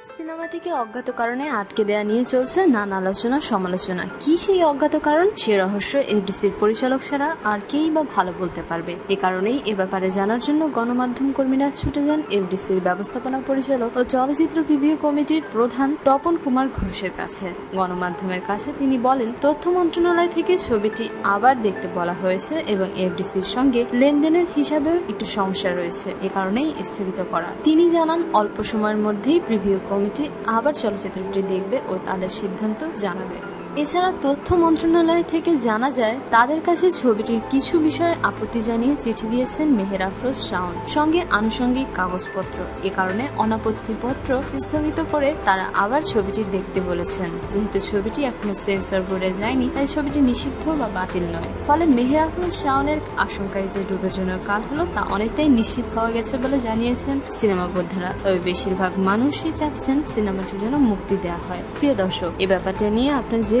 টুপ সিনেমাটিকে অজ্ঞাত কারণে আটকে দেয়া নিয়ে চলছে নানা আলোচনা, সমালোচনা। কি সেই অজ্ঞাত কারণ? সে রহস্য এফডিসির পরিচালক ছাড়া আর কেই বা ভালো বলতে পারবে। এ কারণেই এ ব্যাপারে জানার জন্য গণমাধ্যম কর্মীরা ছুটে যান এফডিসির ব্যবস্থাপনা পরিচালক ও চলচ্চিত্র রিভিউ কমিটির প্রধান তপন কুমার ঘোষের কাছে। গণমাধ্যমের কাছে তিনি বলেন, তথ্য মন্ত্রণালয় থেকে ছবিটি আবার দেখতে বলা হয়েছে এবং এফডিসির সঙ্গে লেনদেনের হিসাবেও একটু সমস্যা রয়েছে। এ কারণেই স্থগিত করা। তিনি জানান, অল্প সময়ের মধ্যেই প্রিভিউ কমিটি আবার চলচ্চিত্রটি দেখবে ও তাদের সিদ্ধান্ত জানাবে। এছাড়া তথ্য মন্ত্রণালয় থেকে জানা যায়, তাদের কাছে ছবিটির কিছু বিষয়ে আপত্তি জানিয়ে চিঠি দিয়েছেন মেহের আফরোজ শাওন। সঙ্গে আনুষঙ্গিক কাগজপত্র। এ কারণে অনাপত্তিপত্র স্থগিত করে তারা আবার ছবিটি দেখতে বলেছেন। যেহেতু ছবিটি এখনও সেন্সর বোর্ডে যায়নি, তাই ছবিটি নিষিদ্ধ বা বাতিল নয়। ফলে মেহের আফরোজ শাওনের আশঙ্কায় যে ডুবের জন্য কাল হলো, তা অনেকটাই নিশ্চিত হওয়া গেছে বলে জানিয়েছেন সিনেমা বোদ্ধারা। তবে বেশিরভাগ মানুষই চাচ্ছেন সিনেমাটি যেন মুক্তি দেওয়া হয়। প্রিয় দর্শক এই ব্যাপারটা নিয়ে আপনার যে